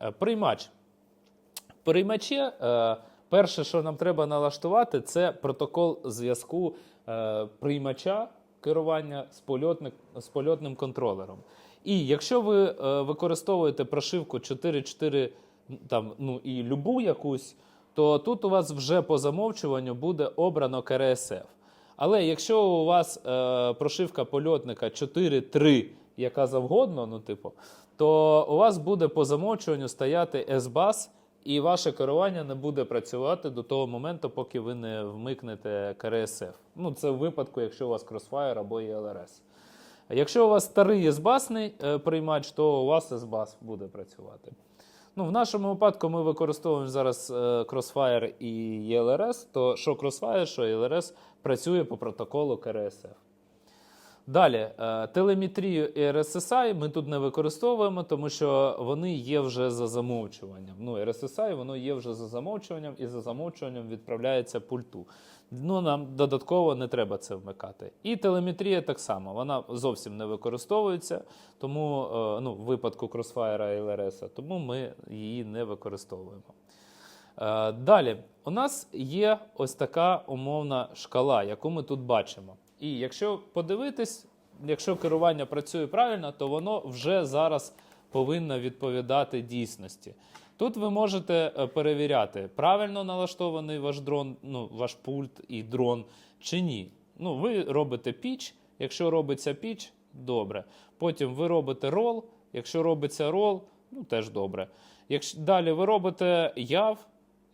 Е, Приймач. Приймачі, е, перше, що нам треба налаштувати, це протокол зв'язку е, приймача керування з, польотник, з польотним контролером. І якщо ви е, використовуєте прошивку 4.4 там, ну, і любу якусь, то тут у вас вже по замовчуванню буде обрано КРСФ. Але якщо у вас е, прошивка польотника 4.3, яка завгодно, ну, типу, то у вас буде по замовчуванню стояти S-Bus, і ваше керування не буде працювати до того моменту, поки ви не вмикнете КРСФ. Ну, це в випадку, якщо у вас Crossfire або ELRS. Якщо у вас старий S-Bus е, приймач, то у вас S-Bus буде працювати. Ну, в нашому випадку ми використовуємо зараз е, Crossfire і ELRS, то що Crossfire, що ELRS працює по протоколу КРСФ. Далі, е, телеметрію і RSSI ми тут не використовуємо, тому що вони є вже за замовчуванням. Ну, RSSI воно є вже за замовчуванням, і за замовчуванням відправляється пульту. Ну, нам додатково не треба це вмикати. І телеметрія так само, вона зовсім не використовується, тому е, ну, в випадку Crossfire і LRS, тому ми її не використовуємо. Е, Далі, у нас є ось така умовна шкала, яку ми тут бачимо. І якщо подивитись, якщо керування працює правильно, то воно вже зараз повинно відповідати дійсності. Тут ви можете е, перевіряти, правильно налаштований ваш дрон, ну, ваш пульт і дрон чи ні. Ну, ви робите піч, якщо робиться піч, добре. Потім ви робите рол, якщо робиться рол, ну теж добре. Якщо далі ви робите яв,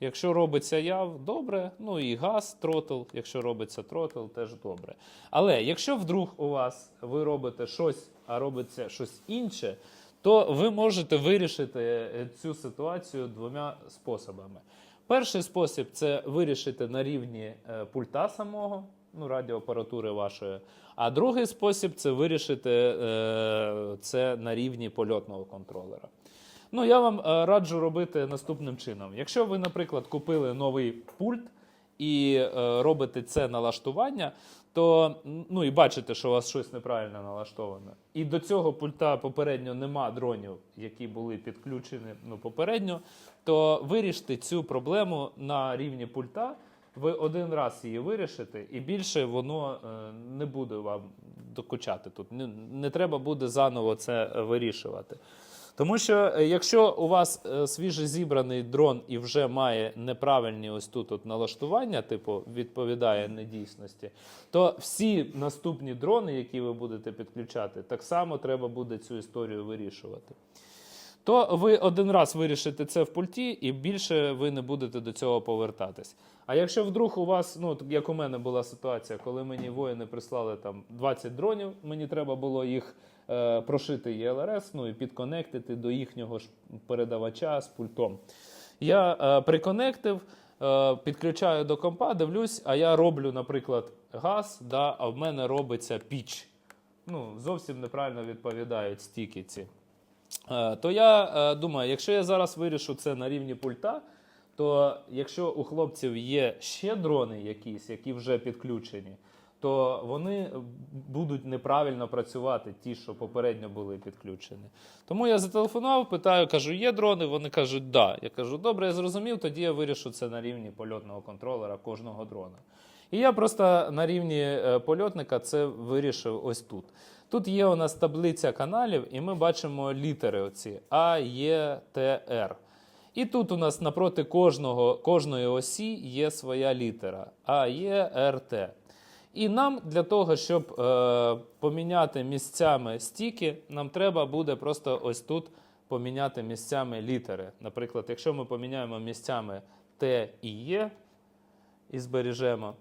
Якщо робиться яв, добре. Ну і газ, тротл, якщо робиться тротл, теж добре. Але якщо вдруг у вас ви робите щось, а робиться щось інше, то ви можете вирішити е, цю ситуацію двома способами. Перший спосіб це вирішити на рівні е, пульта самого, ну, радіоапаратури вашої. А другий спосіб це вирішити е, це на рівні польотного контролера. Ну, я вам е, раджу робити наступним чином. Якщо ви, наприклад, купили новий пульт і е, робите це налаштування, то ну і бачите, що у вас щось неправильно налаштоване. І до цього пульта попередньо нема дронів, які були підключені ну, попередньо, то виріште цю проблему на рівні пульта. Ви один раз її вирішите, і більше воно е, не буде вам докучати тут. Не, треба буде заново це вирішувати. Тому що е, якщо у вас е, свіже зібраний дрон і вже має неправильні ось тут от налаштування, типу відповідає недійсності, то всі наступні дрони, які ви будете підключати, так само треба буде цю історію вирішувати. То ви один раз вирішите це в пульті, і більше ви не будете до цього повертатись. А якщо вдруг у вас, ну як у мене була ситуація, коли мені воїни прислали там 20 дронів, мені треба було їх е, прошити ЄЛРС, ну і підконектити до їхнього ж передавача з пультом. Я е, приконектив, е, підключаю до компа, дивлюсь, а я роблю, наприклад, газ, да, а в мене робиться піч. Ну, зовсім неправильно відповідають стіки ці. Е, То я е, думаю, якщо я зараз вирішу це на рівні пульта, то якщо у хлопців є ще дрони якісь, які вже підключені, то вони будуть неправильно працювати, ті, що попередньо були підключені. Тому я зателефонував, питаю, кажу, є дрони? Вони кажуть, да. Я кажу, добре, я зрозумів, тоді я вирішу це на рівні польотного контролера кожного дрона. І я просто на рівні е, польотника це вирішив ось тут. Тут є у нас таблиця каналів, і ми бачимо літери оці А, Е, Т, Р. І тут у нас напроти кожного, кожної осі є своя літера А, Е, Р, Т. І нам для того, щоб е, поміняти місцями стіки, нам треба буде просто ось тут поміняти місцями літери. Наприклад, якщо ми поміняємо місцями Т і Е і збережемо.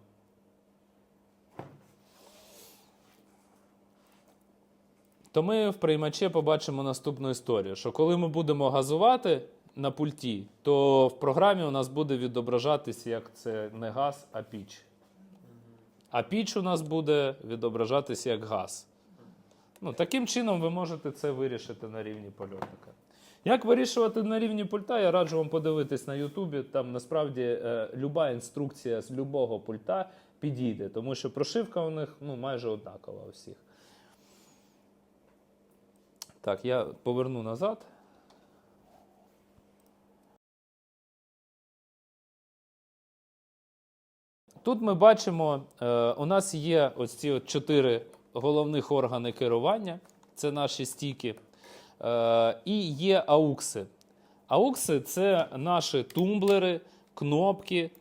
То ми в приймачі побачимо наступну історію: що коли ми будемо газувати на пульті, то в програмі у нас буде відображатись, як це не газ, а піч. А піч у нас буде відображатись як газ. Ну, таким чином ви можете це вирішити на рівні польотника. Як вирішувати на рівні пульта, я раджу вам подивитись на Ютубі. Там насправді е, люба інструкція з любого пульта підійде, тому що прошивка у них ну, майже однакова у всіх. Так, я поверну назад. Тут ми бачимо, е, у нас є ось ці чотири головних органи керування, це наші стіки, е, і є аукси. Аукси це наші тумблери, кнопки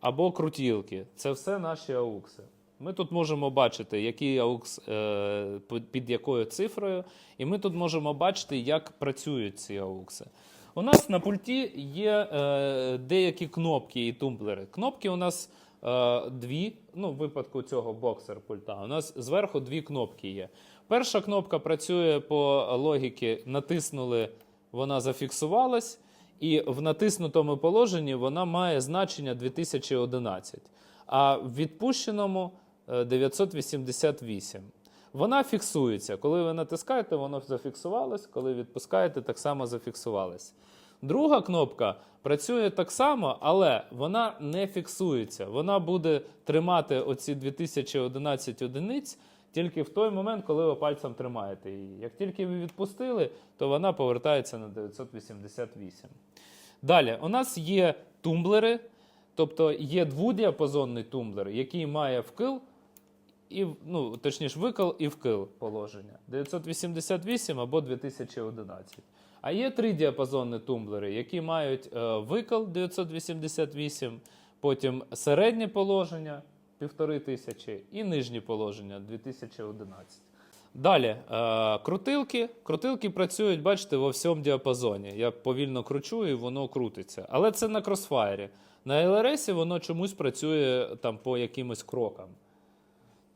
або крутілки. Це все наші аукси. Ми тут можемо бачити, який аукс е, під- якою цифрою, і ми тут можемо бачити, як працюють ці аукси. У нас на пульті є е, деякі кнопки і тумблери. Кнопки у нас е, дві, ну, в випадку цього боксер пульта. У нас зверху дві кнопки є. Перша кнопка працює по логіки, натиснули, вона зафіксувалась, і в натиснутому положенні вона має значення 2011, а в відпущеному 988. Вона фіксується. Коли ви натискаєте, воно зафіксувалось, коли відпускаєте, так само зафіксувалось. Друга кнопка працює так само, але вона не фіксується. Вона буде тримати оці 2011 одиниць тільки в той момент, коли ви пальцем тримаєте її. Як тільки ви відпустили, то вона повертається на 988. Далі, у нас є тумблери, тобто є двудіапазонний тумблер, який має вкил і, ну, точніше, викил і вкил положення 988 або 2011. А є тридіапазонні тумблери, які мають е, викил 988, потім середнє положення 1500 і нижнє положення 2011. Далі, е, крутилки. Крутилки працюють, бачите, во всьому діапазоні. Я повільно кручу і воно крутиться. Але це на кросфайрі. На LRS воно чомусь працює там по якимось крокам.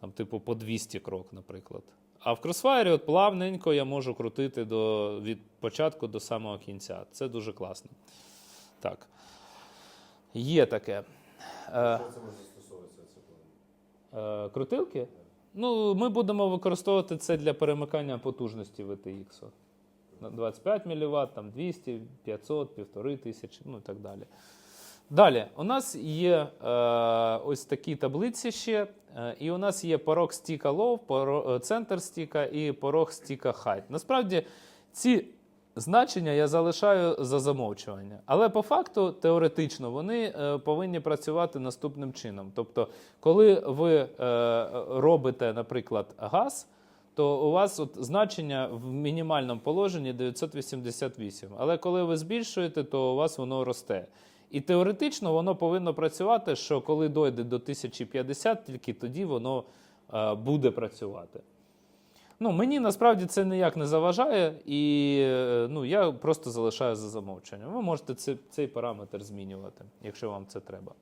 Там, типу, по 200 крок, наприклад. А в кросфайрі от плавненько я можу крутити до, від початку до самого кінця. Це дуже класно. Так. Є таке. Е, Що це може застосовуватися? Це? Е, крутилки? Ну, ми будемо використовувати це для перемикання потужності VTX. На 25 мВт, там 200, 500, 1500, ну і так далі. Далі, у нас є е, ось такі таблиці ще, е, і у нас є порог стіка поро- е, центр стіка і порог стіка height. Насправді, ці значення я залишаю за замовчування. Але по факту, теоретично, вони е, повинні працювати наступним чином. Тобто, коли ви е, робите, наприклад, газ, то у вас от значення в мінімальному положенні 988. Але коли ви збільшуєте, то у вас воно росте. І теоретично воно повинно працювати, що коли дойде до 1050, тільки тоді воно е, буде працювати. Ну, мені насправді це ніяк не заважає, і е, ну, я просто залишаю за замовченням. Ви можете це, цей параметр змінювати, якщо вам це треба.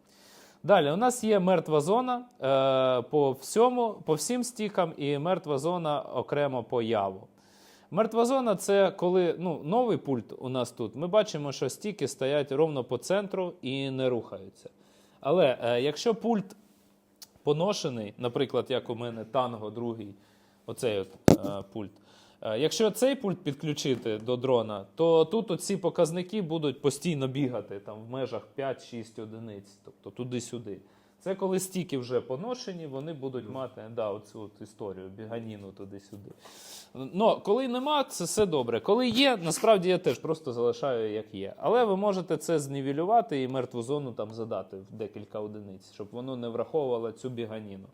Далі, у нас є мертва зона е, по, всьому, по всім стікам і мертва зона окремо по яву. Мертва зона це коли ну, новий пульт у нас тут. Ми бачимо, що стіки стоять ровно по центру і не рухаються. Але е, якщо пульт поношений, наприклад, як у мене танго, другий, оцей от, е, пульт. Е, Якщо цей пульт підключити до дрона, то тут оці показники будуть постійно бігати там в межах 5-6 одиниць, тобто туди-сюди. Це коли стіки вже поношені, вони будуть мати да, оцю от історію, біганіну туди-сюди. Ну, коли нема, це все добре. Коли є, насправді я теж просто залишаю як є. Але ви можете це знівелювати і мертву зону там задати в декілька одиниць, щоб воно не враховувало цю біганіну.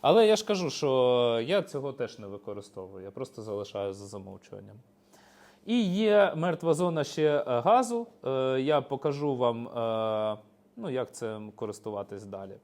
Але я ж кажу, що я цього теж не використовую, я просто залишаю за замовчуванням. І є мертва зона ще е, газу. Е, Я покажу вам, е, ну, як цим користуватись далі.